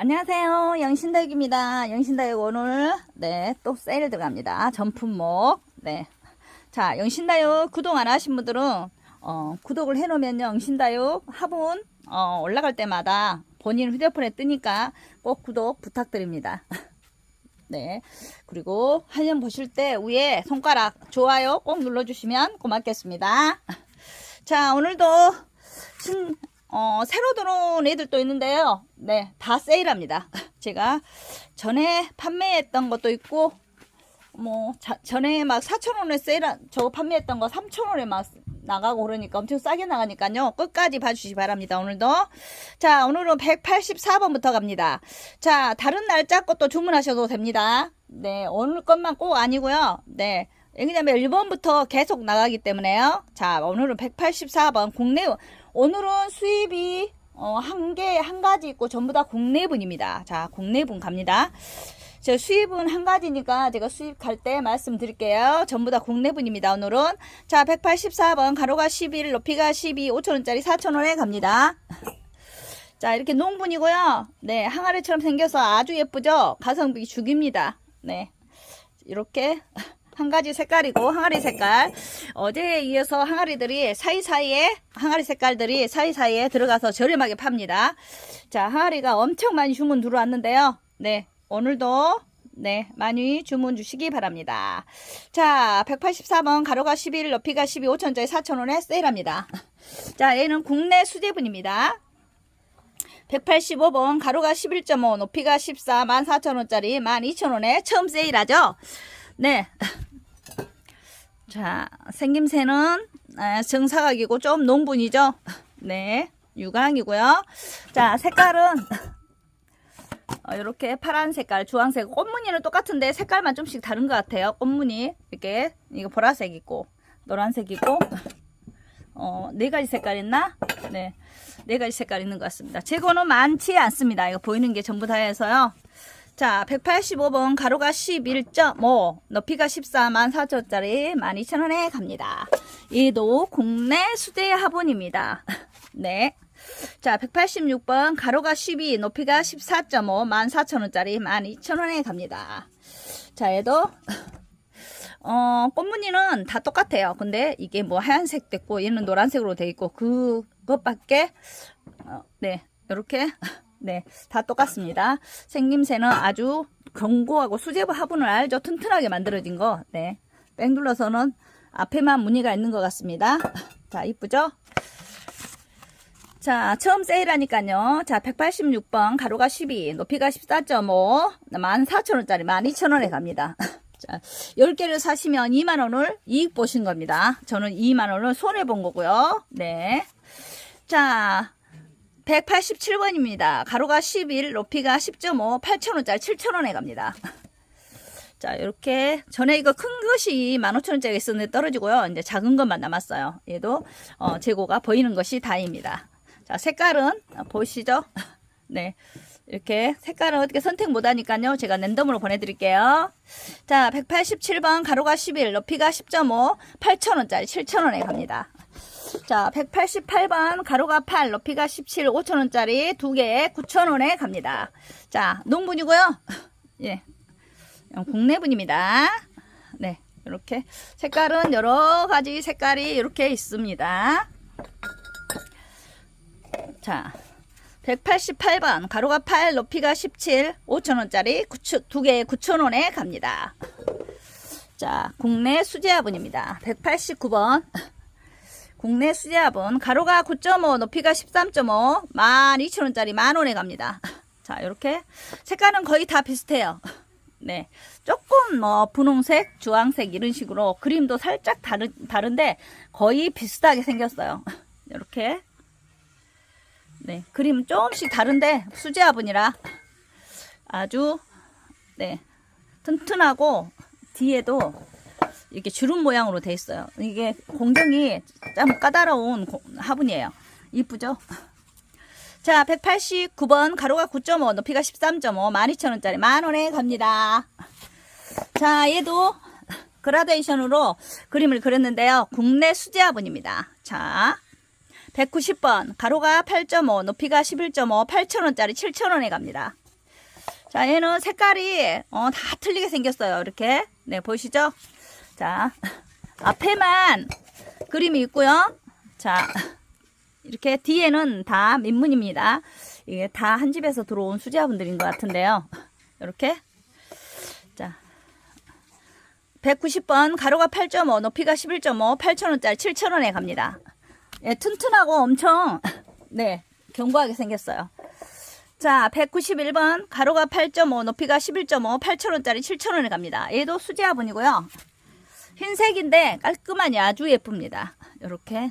안녕하세요. 영신다육입니다. 영신다육 오늘, 네, 또 세일 들어갑니다. 전품목. 네. 자, 영신다육 구독 안 하신 분들은, 어, 구독을 해 놓으면 영신다육 화분, 어, 올라갈 때마다 본인 휴대폰에 뜨니까 꼭 구독 부탁드립니다. 네. 그리고 화면 보실 때 위에 손가락 좋아요 꼭 눌러 주시면 고맙겠습니다. 자, 오늘도 신, 어, 새로 들어온 애들도 있는데요. 네, 다 세일합니다. 제가 전에 판매했던 것도 있고, 뭐, 자, 전에 막 4,000원에 세일, 저 판매했던 거 3,000원에 막 나가고 그러니까 엄청 싸게 나가니까요. 끝까지 봐주시기 바랍니다. 오늘도. 자, 오늘은 184번부터 갑니다. 자, 다른 날짜 것도 주문하셔도 됩니다. 네, 오늘 것만 꼭 아니고요. 네. 왜냐면 1번부터 계속 나가기 때문에요. 자, 오늘은 184번 국내 오늘은 수입이 어, 한 개, 한 가지 있고 전부 다 국내분입니다. 자, 국내분 갑니다. 저 수입은 한 가지니까 제가 수입 갈 때 말씀드릴게요. 전부 다 국내분입니다. 오늘은. 자, 184번 가로가 11, 높이가 12, 5천원짜리 4천원에 갑니다. 자, 이렇게 농분이고요. 네, 항아리처럼 생겨서 아주 예쁘죠? 가성비 죽입니다. 네. 이렇게 한 가지 색깔이고 항아리 색깔. 어제에 이어서 항아리들이 사이사이에 항아리 색깔들이 사이사이에 들어가서 저렴하게 팝니다. 자 항아리가 엄청 많이 주문 들어왔는데요. 네 오늘도 네 많이 주문 주시기 바랍니다. 자 184번 가로가 11 높이가 12 5천원짜리 4천원에 세일합니다. 자 얘는 국내 수제분입니다. 185번 가로가 11.5 높이가 14 14,000원짜리 12,000원에 처음 세일하죠? 네 자, 생김새는 아, 정사각이고 좀 농분이죠. 네, 유광이고요. 자, 색깔은 어, 이렇게 파란 색깔, 주황색, 꽃무늬는 똑같은데 색깔만 좀씩 다른 것 같아요. 꽃무늬 이렇게 이거 보라색 있고 노란색 있고 어, 네 가지 색깔 있나? 네, 네 가지 색깔 있는 것 같습니다. 재고는 많지 않습니다. 이거 보이는 게 전부 다 해서요. 자, 185번 가로가 11.5, 높이가 14, 14,000원짜리 12,000원에 갑니다. 얘도 국내 수제 화분입니다. 네. 자, 186번 가로가 12, 높이가 14.5, 14,000원짜리 12,000원에 갑니다. 자, 얘도 어, 꽃무늬는 다 똑같아요. 근데 이게 뭐 하얀색 됐고 얘는 노란색으로 돼 있고 그것밖에 어, 네, 이렇게 네, 다 똑같습니다. 생김새는 아주 견고하고 수제부 화분을 알죠? 튼튼하게 만들어진 거. 네. 뺑 눌러서는 앞에만 무늬가 있는 것 같습니다. 자, 이쁘죠? 자, 처음 세일하니까요. 자, 186번, 가로가 12, 높이가 14.5, 14,000원짜리 12,000원에 갑니다. 자, 10개를 사시면 2만원을 이익 보신 겁니다. 저는 2만원을 손해본 거고요. 네. 자, 187번입니다. 가로가 11, 높이가 10.5, 8,000원짜리 7,000원에 갑니다. 자, 이렇게 전에 이거 큰 것이 15,000원짜리 있었는데 떨어지고요. 이제 작은 것만 남았어요. 얘도 어, 재고가 보이는 것이 다입니다. 자, 색깔은 어, 보시죠? 네. 이렇게 색깔은 어떻게 선택 못하니까요. 제가 랜덤으로 보내드릴게요. 자, 187번 가로가 11, 높이가 10.5, 8,000원짜리 7,000원에 갑니다. 자, 188번 가로가 8, 높이가 17, 5천원짜리 두 개에 9천원에 갑니다. 자, 농분이고요. 예. 국내분입니다. 네. 이렇게 색깔은 여러 가지 색깔이 이렇게 있습니다. 자, 188번 가로가 8, 높이가 17, 5천원짜리 두 개에 9천원에 갑니다. 자, 국내 수제화분입니다. 189번 국내 수제화분 가로가 9.5 높이가 13.5 12,000원짜리 만원에 갑니다. 자 이렇게. 색깔은 거의 다 비슷해요. 네. 조금 뭐 분홍색 주황색 이런 식으로 그림도 살짝 다른, 다른데 거의 비슷하게 생겼어요. 이렇게. 네. 그림 조금씩 다른데 수제화분이라 아주 네. 튼튼하고 뒤에도 이렇게 주름 모양으로 돼 있어요. 이게 공정이 참 까다로운 화분이에요. 이쁘죠? 자, 189번 가로가 9.5, 높이가 13.5, 12,000원짜리 만원에 갑니다. 자, 얘도 그라데이션으로 그림을 그렸는데요. 국내 수제 화분입니다. 자, 190번 가로가 8.5, 높이가 11.5, 8,000원짜리 7,000원에 갑니다. 자, 얘는 색깔이 어, 다 틀리게 생겼어요. 이렇게. 네, 보이시죠? 자, 앞에만 그림이 있고요. 자, 이렇게 뒤에는 다 민문입니다. 이게 다 한 집에서 들어온 수제화분들인 것 같은데요. 이렇게. 자, 190번 가로가 8.5 높이가 11.5 8,000원짜리 7,000원에 갑니다. 예, 튼튼하고 엄청 네 견고하게 생겼어요. 자 191번 가로가 8.5 높이가 11.5 8,000원짜리 7,000원에 갑니다. 얘도 수제 화분이고요. 흰색인데 깔끔하니 아주 예쁩니다. 이렇게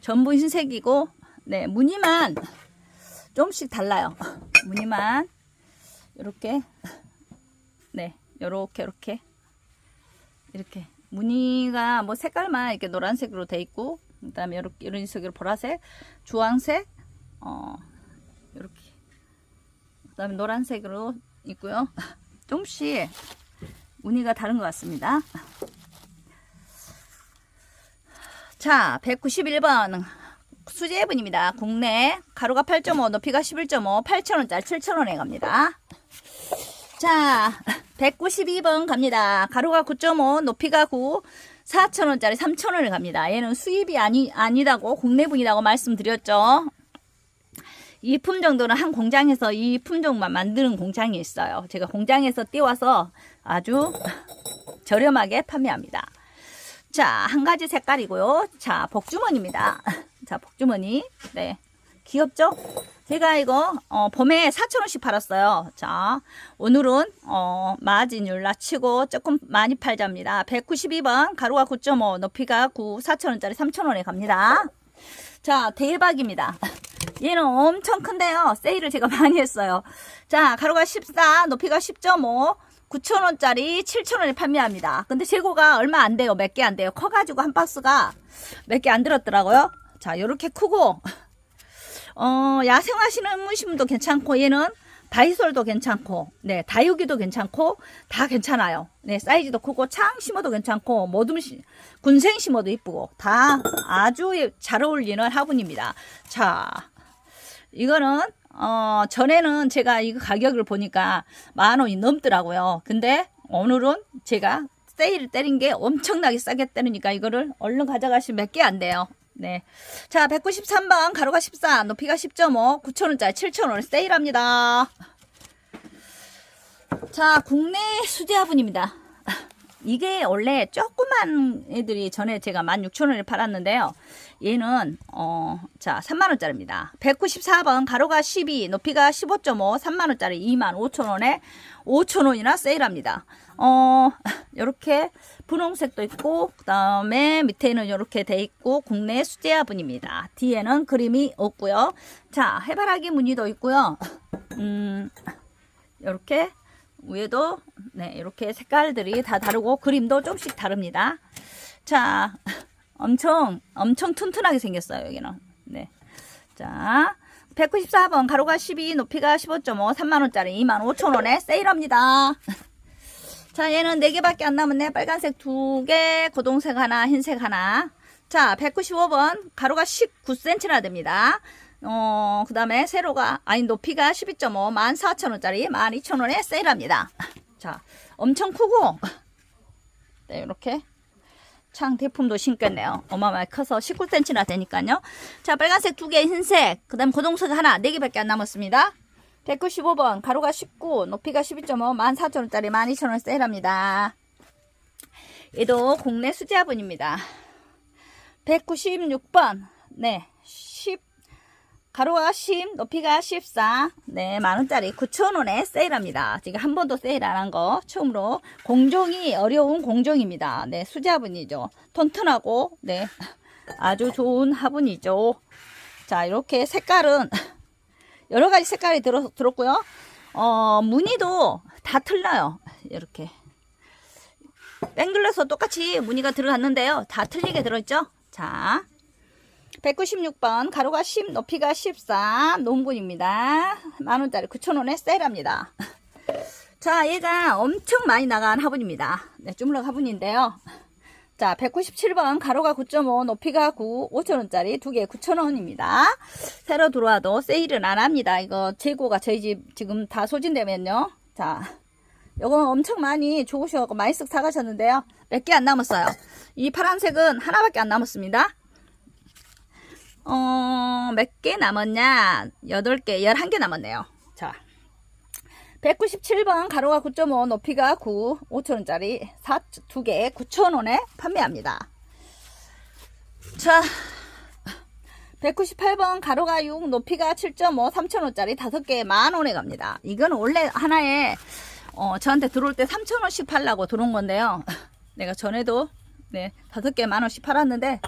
전부 흰색이고 네 무늬만 조금씩 달라요. 무늬만 이렇게 네 요렇게 이렇게 이렇게 무늬가 뭐 색깔만 이렇게 노란색으로 돼 있고 그 다음에 이렇게 이런 색으로 보라색, 주황색, 어 이렇게 그 다음에 노란색으로 있고요. 조금씩 무늬가 다른 것 같습니다. 자, 191번 수제분입니다. 국내 가로가 8.5, 높이가 11.5, 8,000원짜리 7,000원에 갑니다. 자, 192번 갑니다. 가로가 9.5, 높이가 9, 4,000원짜리 3,000원을 갑니다. 얘는 수입이 아니, 아니다고, 국내분이라고 말씀드렸죠. 이 품종들은 한 공장에서 이 품종만 만드는 공장이 있어요. 제가 공장에서 띄워서 아주 저렴하게 판매합니다. 자, 한 가지 색깔이고요. 자, 복주머니입니다. 자, 복주머니. 네. 귀엽죠? 제가 이거 어, 봄에 4,000원씩 팔았어요. 자, 오늘은 어, 마진율 낮추고 조금 많이 팔자입니다. 192번 가로가 9.5 높이가 9 4,000원짜리 3,000원에 갑니다. 자, 대박입니다. 얘는 엄청 큰데요. 세일을 제가 많이 했어요. 자, 가로가 14, 높이가 10.5, 9,000원짜리 7,000원에 판매합니다. 근데 재고가 얼마 안 돼요. 몇 개 안 돼요. 커가지고 한 박스가 몇 개 안 들었더라고요. 자, 요렇게 크고, 어, 야생화시는 무심도 괜찮고, 얘는 다이솔도 괜찮고, 네, 다육이도 괜찮고, 다 괜찮아요. 네, 사이즈도 크고, 창 심어도 괜찮고, 모둠 시, 군생 심어도 이쁘고, 다 아주 잘 어울리는 화분입니다. 자, 이거는, 어, 전에는 제가 이거 가격을 보니까 만 원이 넘더라고요. 근데 오늘은 제가 세일을 때린 게 엄청나게 싸게 때리니까 이거를 얼른 가져가시면 몇 개 안 돼요. 네. 자, 193번, 가로가 14, 높이가 10.5, 9,000원짜리 7,000원 세일합니다. 자, 국내 수제화분입니다. 이게 원래 조그만 애들이 전에 제가 16,000원에 팔았는데요. 얘는, 어, 자, 3만원짜리입니다. 194번, 가로가 12, 높이가 15.5, 3만원짜리 25,000원에 5,000원이나 세일합니다. 어, 요렇게 분홍색도 있고, 그 다음에 밑에는 요렇게 돼 있고, 국내 수제화분입니다. 뒤에는 그림이 없고요. 자, 해바라기 무늬도 있고요. 음, 요렇게 위에도 네 이렇게 색깔들이 다 다르고 그림도 조금씩 다릅니다. 자, 엄청 엄청 튼튼하게 생겼어요 여기는. 네, 자 194번 가로가 12 높이가 15.5 3만원짜리 25,000원에 세일합니다. 자 얘는 4개밖에 안 남았네 빨간색 2개 고동색 하나 흰색 하나 자 195번 가로가 19cm나 됩니다. 어, 그 다음에 세로가, 아니, 높이가 12.5, 14,000원짜리 12,000원에 세일합니다. 자, 엄청 크고, 네, 이렇게. 창 대품도 신겠네요. 어마어마하게 커서 19cm나 되니까요. 자, 빨간색 두 개, 흰색, 그 다음 고동색 하나, 네 개밖에 안 남았습니다. 195번, 가로가 19, 높이가 12.5, 14,000원짜리 12,000원 세일합니다. 얘도 국내 수제화분입니다. 196번, 네, 10, 가로가 10, 높이가 14, 네, 만원짜리 9천원에 세일합니다. 지금 한 번도 세일 안 한 거 처음으로 공종이 어려운 공종입니다. 네, 수제화분이죠. 튼튼하고, 네, 아주 좋은 화분이죠. 자, 이렇게 색깔은 여러 가지 색깔이 들어, 들었고요. 어, 무늬도 다 틀려요. 이렇게. 뺑글려서 똑같이 무늬가 들어갔는데요. 다 틀리게 들어있죠? 자, 196번 가로가 10 높이가 14 농분입니다 만원짜리 9천원에 세일합니다 자 얘가 엄청 많이 나간 화분입니다 네 주물럭 화분인데요 자, 197번 가로가 9.5, 높이가 9, 5천원짜리 두 개 9천원입니다. 새로 들어와도 세일은 안 합니다. 이거 재고가 저희 집 지금 다 소진되면요. 자, 요거 엄청 많이 좋으셔갖고 많이 쓱 사가셨는데요. 몇 개 안 남았어요. 이 파란색은 하나밖에 안 남았습니다. 어, 몇 개 남았냐? 8개, 11개 남았네요. 자. 197번 가로가 9.5 높이가 9 5천원짜리 2개 9천원에 판매합니다 자 198번 가로가 6 높이가 7.5 3천원짜리 5개 만원에 갑니다 이거는 원래 하나에 어, 저한테 들어올 때 3천원씩 팔라고 들어온 건데요 내가 전에도 네 5개 만원씩 팔았는데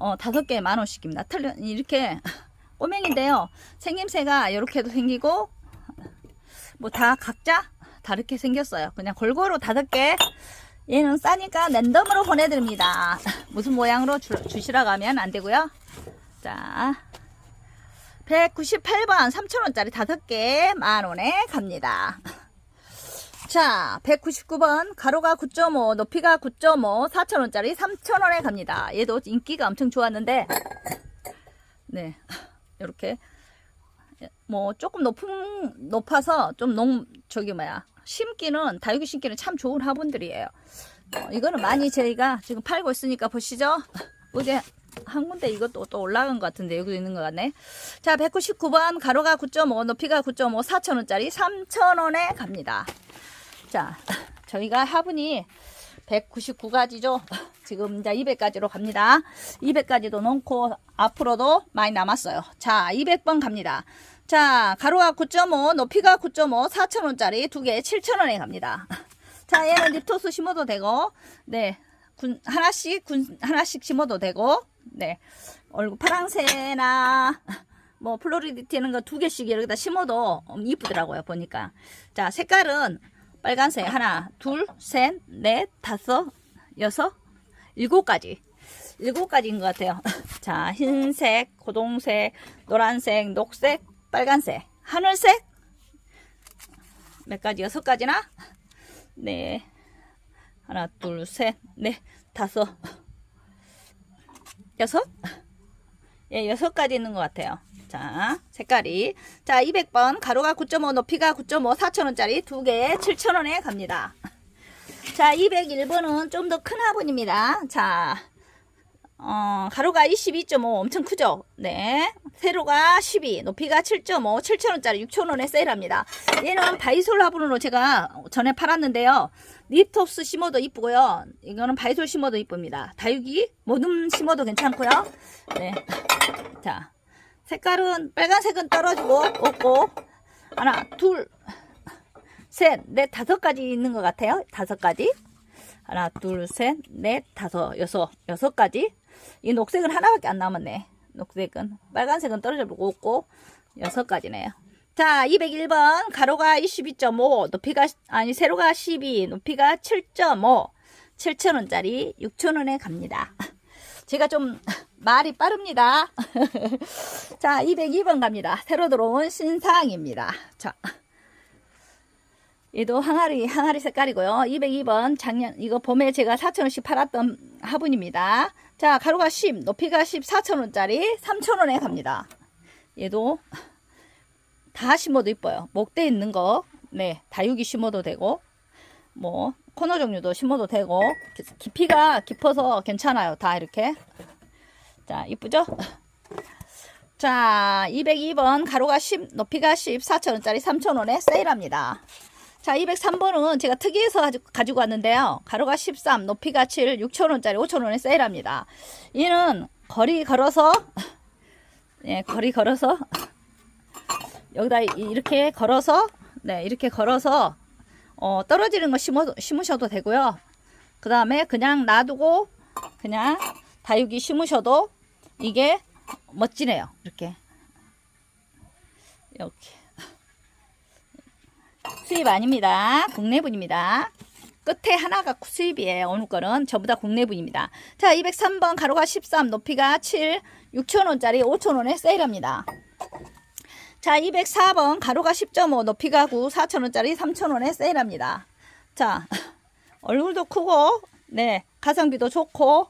어, 5개 만원씩입니다 틀려 이렇게 꼬맹인데요 생김새가 이렇게도 생기고 뭐 다 각자 다르게 생겼어요. 그냥 골고루 다섯 개. 얘는 싸니까 랜덤으로 보내드립니다. 무슨 모양으로 주, 주시라고 하면 안 되고요. 자, 198번 3,000원짜리 다섯 개 만원에 갑니다. 자, 199번 가로가 9.5, 높이가 9.5, 4,000원짜리 3,000원에 갑니다. 얘도 인기가 엄청 좋았는데, 네, 이렇게 뭐 조금 높은 높아서 좀 농 저기 뭐야 심기는 다육이 심기는 참 좋은 화분들이에요. 어, 이거는 많이 저희가 지금 팔고 있으니까 보시죠. 어제 한 군데 이것도 또 올라간 것 같은데 여기도 있는 것 같네. 자 199번 가로가 9.5 높이가 9.5 4천원짜리 3천원에 갑니다. 자 저희가 화분이 199가지죠. 지금 이제 200가지로 갑니다. 200가지도 넣고 앞으로도 많이 남았어요. 자 200번 갑니다. 자, 가로가 9.5, 높이가 9.5, 4,000원짜리 두 개 7,000원에 갑니다. 자, 얘는 립토스 심어도 되고, 네, 군, 하나씩, 군, 하나씩 심어도 되고, 네, 얼굴 파랑새나, 뭐, 플로리디티는 거 두 개씩 여기다 심어도 이쁘더라고요, 보니까. 자, 색깔은 빨간색 하나, 둘, 셋, 넷, 다섯, 여섯, 일곱 가지. 일곱 가지인 것 같아요. 자, 흰색, 고동색, 노란색, 녹색, 빨간색, 하늘색? 몇 가지? 여섯 가지나? 네. 하나 둘 셋 넷 다섯. 여섯? 예 여섯 가지 있는 것 같아요 자 색깔이 자 200번 가로가 9.5 높이가 9.5 4천원짜리 두 개에 7천원에 갑니다 자 201번은 좀 더 큰 화분입니다 자 어, 가로가 22.5 엄청 크죠? 네. 세로가 12, 높이가 7.5, 7,000원짜리 6,000원에 세일합니다. 얘는 바이솔 화분으로 제가 전에 팔았는데요. 립톱스 심어도 이쁘고요. 이거는 바이솔 심어도 이쁩니다. 다육이 모듬 심어도 괜찮고요. 네. 자, 색깔은 빨간색은 떨어지고 없고 하나, 둘, 셋, 넷, 다섯 가지 있는 것 같아요. 다섯 가지. 하나, 둘, 셋, 넷, 다섯, 여섯, 여섯 가지. 이 녹색은 하나밖에 안 남았네. 녹색은. 빨간색은 떨어져버리고 없고, 여섯 가지네요. 자, 201번. 가로가 22.5, 높이가, 아니, 세로가 12, 높이가 7.5, 7,000원짜리 6,000원에 갑니다. 제가 좀 말이 빠릅니다. 자, 202번 갑니다. 새로 들어온 신상입니다. 자. 얘도 항아리, 항아리 색깔이고요. 202번 작년, 이거 봄에 제가 4,000원씩 팔았던 화분입니다. 자, 가로가 10, 높이가 10, 4,000원짜리 3,000원에 갑니다. 얘도 다 심어도 이뻐요. 목대 있는 거, 네, 다육이 심어도 되고, 뭐, 코너 종류도 심어도 되고, 깊이가 깊어서 괜찮아요. 다 이렇게. 자, 이쁘죠? 자, 202번 가로가 10, 높이가 10, 4,000원짜리 3,000원에 세일합니다. 자, 203번은 제가 특이해서 가지고, 왔는데요. 가로가 13, 높이가 7, 6,000원짜리 5,000원에 세일합니다. 얘는 거리 걸어서, 예, 거리 걸어서, 여기다 이렇게 걸어서, 네, 이렇게 걸어서, 어, 떨어지는 거 심어, 심으셔도 되고요. 그 다음에 그냥 놔두고, 그냥 다육이 심으셔도 이게 멋지네요. 이렇게. 이렇게. 수입 아닙니다. 국내분입니다. 끝에 하나가 수입이에요. 어느 거는 전부 다 국내분입니다. 자, 203번 가로가 13, 높이가 7, 6,000원짜리 5,000원에 세일합니다. 자, 204번 가로가 10.5, 높이가 9, 4,000원짜리 3,000원에 세일합니다. 자, 얼굴도 크고, 네, 가성비도 좋고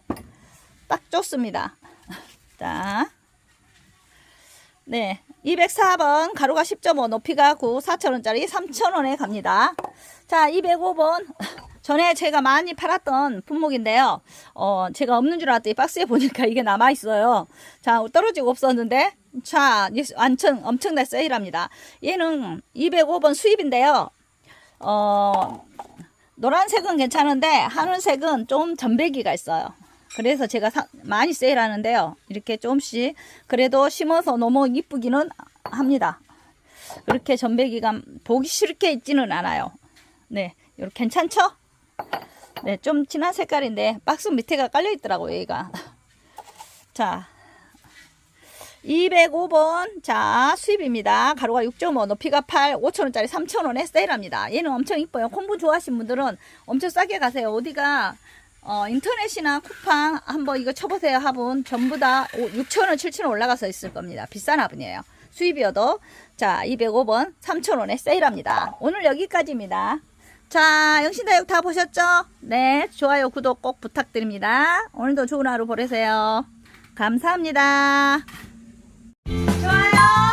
딱 좋습니다. 자, 네, 204번 가로가 10.5 높이가 9 4,000원짜리 3,000원에 갑니다. 자, 205번 전에 제가 많이 팔았던 품목인데요. 어, 제가 없는 줄 알았더니 박스에 보니까 이게 남아 있어요. 자, 떨어지고 없었는데 자, 이 완전 엄청난 세일합니다. 얘는 205번 수입인데요. 어, 노란색은 괜찮은데 하늘색은 좀 전배기가 있어요. 그래서 제가 사- 많이 세일하는데요. 이렇게 조금씩 그래도 심어서 너무 이쁘기는 합니다. 그렇게 전배기가 보기 싫게 있지는 않아요. 네, 이렇게 괜찮죠? 네, 좀 진한 색깔인데 박스 밑에가 깔려 있더라고요, 얘가. 자, 205번 자 수입입니다. 가로가 6.5 높이가 8 5천원짜리 3천원에 세일합니다. 얘는 엄청 이뻐요. 콤보 좋아하시는 분들은 엄청 싸게 가세요. 어디가 어, 인터넷이나 쿠팡 한번 이거 쳐보세요 화분 전부 다 6천원 7천원 올라가서 있을 겁니다. 비싼 화분이에요. 수입이어도 자 205번 3천원에 세일합니다. 오늘 여기까지입니다. 자 영신다육 다 보셨죠? 네 좋아요 구독 꼭 부탁드립니다. 오늘도 좋은 하루 보내세요. 감사합니다. 좋아요.